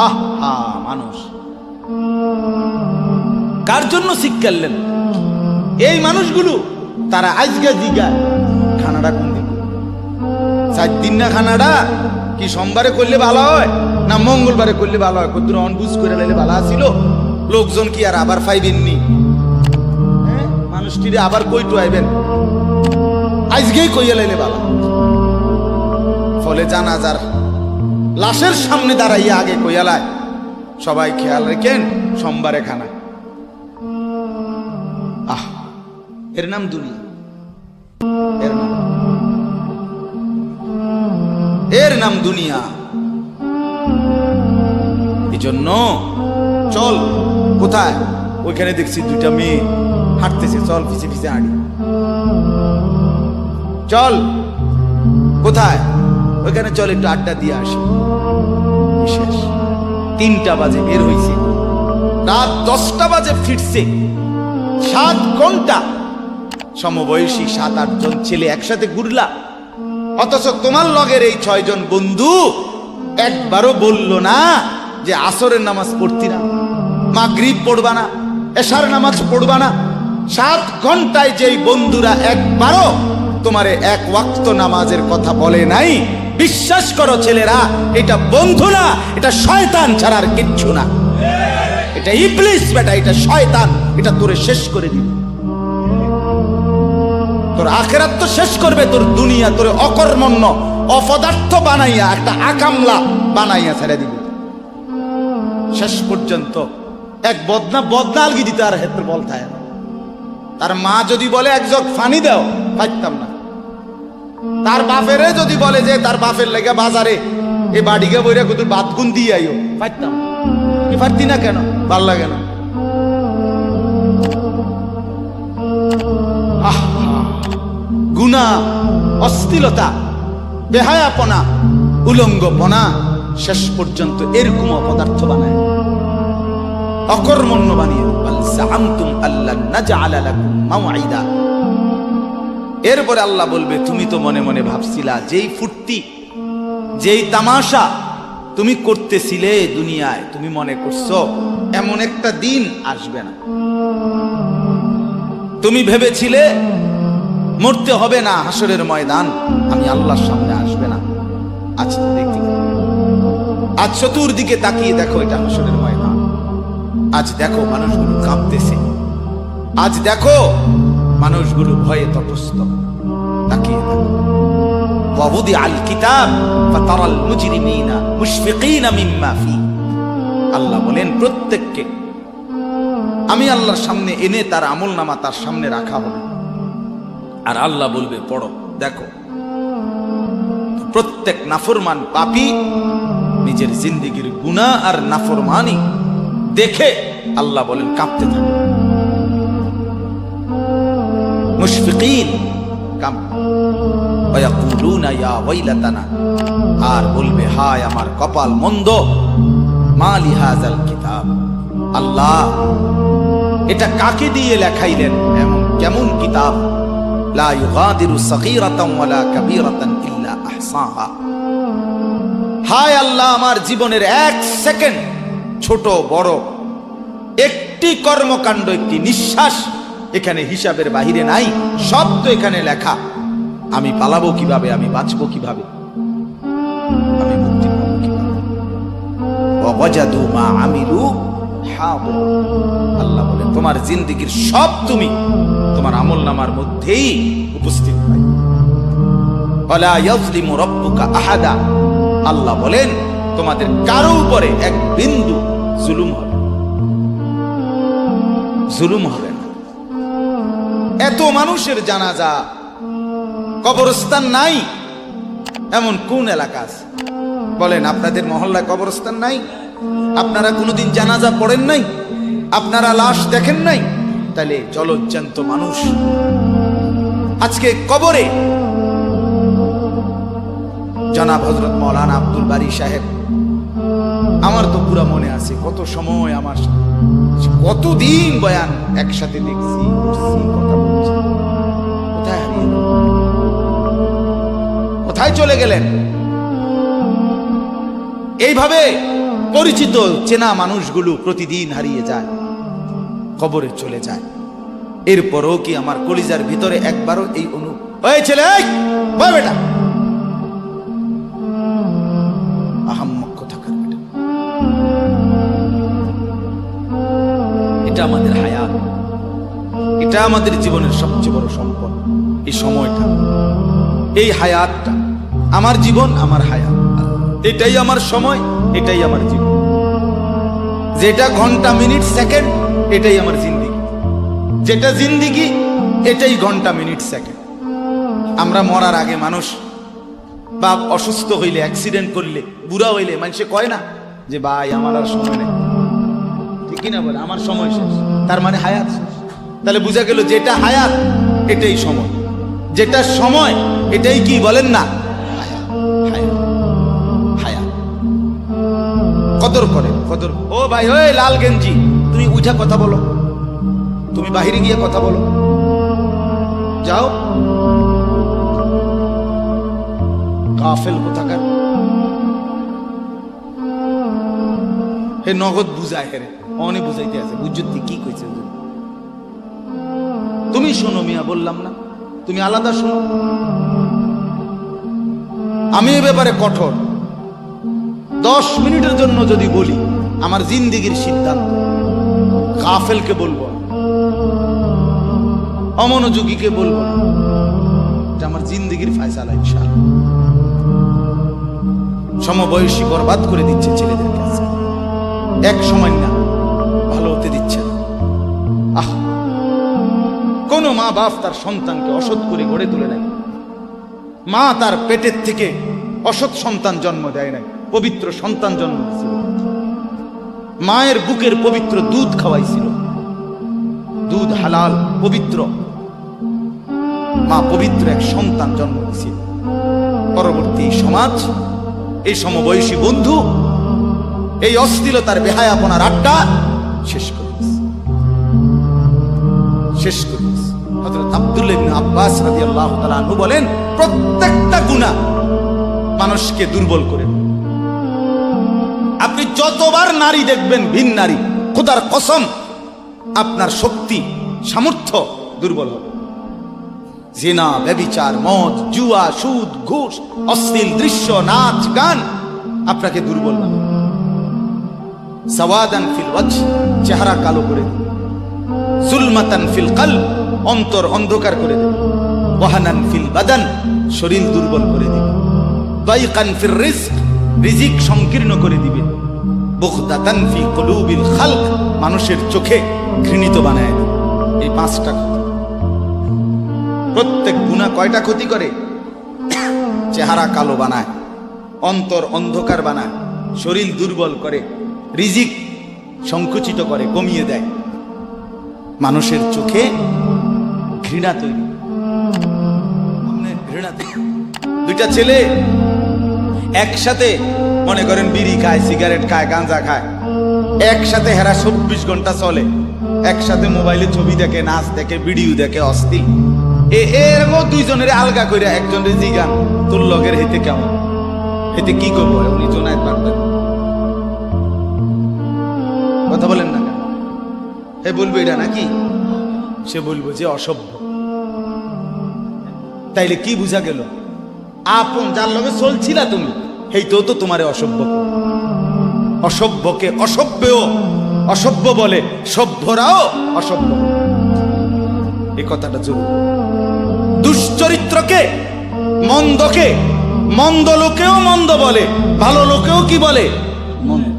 আহ, মানুষ। কার জন্য শিক্ষালেন এই মানুষগুলো, তারা আজকে জিগায় খানাটা কোন দিন চার দিন না খানাটা কি সোমবারে করলে ভালো হয়, না মঙ্গলবারে করলে ভালো হয়? কত অনবুজ করে লাইলে ভালো আছিল? লোকজন কি আর আবার পাইবেননি হ্যাঁ? মানুষটিরে আবার কইটু আইবেন আজকেই কইয়া লাইলে ভালো ফলে জানাজার লাশের সামনে দাঁড়াইয়া আগে কইয়ালায় সবাই খেয়াল রেখেন, সোমবারে খানা আহ, এর নাম দুনিয়া। এর নাম। এর নাম দুনিয়া। চল, কোথায়? ওইখানে দেখছি দুইটা মেয়ে হাঁটতেছে। চল পিছে পিছে হাঁটি। চল, কোথায়? ওইখানে চল, একটু আড্ডা দিয়ে আসি। শেষ। তিনটা বাজে বের হইছে। রাত দশটা বাজে ফিরছে। সাত ঘণ্টা। সমবয়সী সাত, আট জন ছেলে একসাথে ঘুরলা। অথচ তোমার লগের এই ছয়জন বন্ধু একবারও বলল না যে আসরের নামাজ পড়তি না, মাগরিব পড়বা না, এশার নামাজ পড়বা না। সাত ঘন্টায় যেই বন্ধুরা একবারও তোমারে এক ওয়াক্ত নামাজের কথা বলে নাই বিশ্বাস করো ছেলেরা, এটা বন্ধু না, এটা শয়তান ছাড়ার কিচ্ছু না। এটা ইবলিস বেটা, এটা শয়তান, এটা তোরে শেষ করে দিবে। তোর আখেরাত তো শেষ করবে, তোর দুনিয়া, তোর অকর্মণ্য, অপদার্থ বানাইয়া, একটা আকামলা বানাইয়া ছেড়ে দিবে। শেষ পর্যন্ত এক বদনা বদনা আলগি দিতে আর হেত্র বল তার মা যদি বলে এক ফানি দাও পাইতাম না। তার বাপেরে যদি বলে যে তার বাপের লেগে বাজারে এ বাড়িকে বইরা কত বাতগুন দিয়ে আইও। পাইতাম কি পারতি না কেন? ভালো লাগে না। গুণা অস্থিলতা বেহায়াপনা উলঙ্গপনা শেষ পর্যন্ত এরকম অপদার্থ বানায়। অকর্মণ্য বানিয়ে আল্লাহ নাজআলা লাকুম মাওঈদা। এরপরে আল্লাহ বলবে, তুমি তো মনে মনে ভাবছিলা, যেই ফুর্তি, যেই তামাশা তুমি করতেছিলে দুনিয়ায়, তুমি মনে করছ, এমন একটা দিন আসবে না। তুমি ভেবেছিলে মরতে হবে না, হাসরের ময়দান, আমি আল্লাহর সামনে আসবে না। আজ তো দেখতে আজ চতুর্দিকে তাকিয়ে দেখো এটা হাসরের ময়দান। আজ দেখো মানুষগুলো কাঁপতেছে। আজ দেখো মানুষগুলো ভয়ে তটস্থ। তাকিয়ে দেখো ওয়াবুদি আল কিতাব, ফাতারাল মুজরিমিনা মুশফিকিনা মিম্মা আল্লাহ বলেন, প্রত্যেককে আমি আল্লাহর সামনে এনে তার আমল নামা তার সামনে রাখা হবে। আর আল্লাহ বলবে, পড়ো, দেখো। প্রত্যেক নাফরমান পাপি নিজের জিন্দিগির গুণা আর নাফরমানি দেখে আল্লাহ বলেন, কাঁপতে থাকে। মুশফিকিন। কাম। আর বলবে, হায় আমার কপাল মন্দ, মালি হাজাল কিতাব। আল্লাহ, এটা কাকে দিয়ে লেখাইলেন? এমন কেমন কিতাব? লা ইউগাদিরু সগীরাতান ওয়ালা কাবীরাতান ইল্লা আহসাহা। হায় আল্লাহ, আমার জীবনের এক সেকেন্ড, ছোট, বড়, একটি কর্মকাণ্ড, একটি নিঃশ্বাস এখানে হিসাবের বাহিরে নাই, সব তো এখানে লেখা। আমি পালাবো কীভাবে? আমি বাঁচবো কীভাবে? আল্লাহ বলে তোমার জিন্দিগির সব তুমি তোমার আমল নামার মধ্যেই উপস্থিত পাই আহাদা। আল্লাহ বলেন, তোমাদের কারও উপরে এক বিন্দু জুলুম হবে জুলুম হবে এত মানুষের জানাজা। কবরস্থান নাই, এমন কোন এলাকা আছে? বলেন, আপনাদের মহল্লায় কবরস্থান নাই? আপনারা কোনোদিন জানাজা পড়েন নাই? আপনারা লাশ দেখেন নাই? তাহলে জলজ্জান্ত মানুষ। আজকে কবরে জনাব হজরত মৌলানা আব্দুল বারি সাহেব, আমার তো পুরা মনে আছে, কত সময় আমার কতদিন বয়ান একসাথে দেখছি কথা কোথায় চলে গেলেন? এইভাবে পরিচিত চেনা মানুষগুলো প্রতিদিন হারিয়ে যায়, কবরে চলে যায়। এরপরও কি আমার কলিজার ভিতরে একবারও এই অনু ওই ছেলে এটা আমাদের হায়াত। এটা আমাদের জীবনের সবচেয়ে বড় সম্পদ। এই সময়টা, এই হায়াতটা। আমার জীবন, আমার হায়াত। এটাই আমার সময়, এটাই আমার জীবন। যেটা ঘণ্টা, মিনিট, সেকেন্ড, এটাই আমার জিন্দিগি। যেটা জিন্দিগি, এটাই ঘণ্টা, মিনিট, সেকেন্ড। আমরা মরার আগে মানুষ বা অসুস্থ হইলে অ্যাক্সিডেন্ট করলে, বুড়া হইলে মানুষে কয় না যে, ভাই, আমার আর সময় নেই। ঠিকই না বলে? আমার সময় শেষ। তার মানে হায়াত তাহলে বোঝা গেল, যেটা হায়াত, এটাই সময়। যেটা সময়, এটাই কি বলেন না? কদর করে, কদর। ও ভাই, ওই লাল গেঞ্জি, তুমি উঠা কথা বলো। তুমি বাহিরে গিয়ে কথা বলো। যাও। কাফেল কোথাকার? হে নগদ বুঝায় হেরে অনেক বুঝাইতে আছে বুঝতে কি কইছে তুমি শোনো মিয়া, বললাম না। তুমি আলাদা শোনো। আমি এ ব্যাপারে কঠোর। দশ মিনিটের জন্য যদি বলি, আমার জিন্দিগির সিদ্ধান্ত কাফেলকে বলব অমনোযোগীকে বলব যে আমার জিন্দিগির ফায়সালা ইনশাআল্লাহ। সমবয়সী বরবাদ করে দিচ্ছে ছেলেদের কাছে। এক সময় না, ভালো হতে দিচ্ছে। আহ, কোন মা বাপ তার সন্তানকে অসৎ করে গড়ে তুলে নেয় মা তার পেটের থেকে অসৎ সন্তান জন্ম দেয় নাই। পবিত্র সন্তান জন্ম মায়ের বুকের পবিত্র দুধ খাওয়াইছিল। দুধ হালাল, পবিত্র। মা পবিত্র এক সন্তান জন্ম দিয়েছিল পরবর্তী সমাজ, এই সমবয়সী বন্ধু, এই অস্থিরতার বেহায়াপনার আড্ডা শেষ করে শেষ করে। হযরত আব্বাস তাআলা আনহু বলেন, প্রত্যেকটা গুনাহ মানুষকে দুর্বল করে যতবার নারী দেখবেন ভিন নারী, খোদার কসম, আপনার শক্তি, সামর্থ্য দুর্বল হবে। জিনা ব্যবিচার মদ, জুয়া, সুদ, ঘুষ, অশ্লীল দৃশ্য, নাচ, গান আপনাকে দুর্বল বানাবে। সাওয়াদান ফিল ওয়াজহ, চেহারা কালো করে দেবে। জুলমাতান ফিল কলব, অন্তর অন্ধকার করে দেবে। ওয়াহানান ফিল বাদান, শরীর দুর্বল করে দিবে। দাইকান ফির রিজক, রিজিক সংকীর্ণ করে দিবে। মানুষের চোখে ঘৃণিত বানায়। এই পাঁচটা প্রত্যেক গুণা কয়টা ক্ষতি করে? চেহারা কালো বানায়, অন্তর অন্ধকার বানায়, শরীর দুর্বল করে, রিজিক সংকুচিত করে, কমিয়ে দেয়। মানুষের চোখে ঘৃণা তৈরি। ঘৃণা। দুইটা ছেলে একসাথে মনে করেন বিড়ি খায়, সিগারেট খায়, গাঁজা খায়। একসাথে হেরা চব্বিশ ঘণ্টা চলে। একসাথে মোবাইলে ছবি দেখে, নাচ দেখে, ভিডিও দেখে, অস্থির। এ এরকম দুইজনের আলগা করে একজনের জিগান, তোর লগের হেতে কেমন? হেতে কি করব? উনি জোনায় পারবেন। কথা বলেন না হে বলব এটা নাকি? সে বলব যে অসভ্য। তাইলে কি বুঝা গেল? আপন যার লগে চলছিলা তুমি? হেইতেও তো তোমারে অসভ্য। অসভ্যকে অসভ্যও, অসভ্য বলে সভ্যরাও অসভ্য। এ কথাটা জরুরি দুশ্চরিত্রকে মন্দকে, মন্দ লোকেও মন্দ বলে, ভালো লোকেও কি বলে? মন্দ।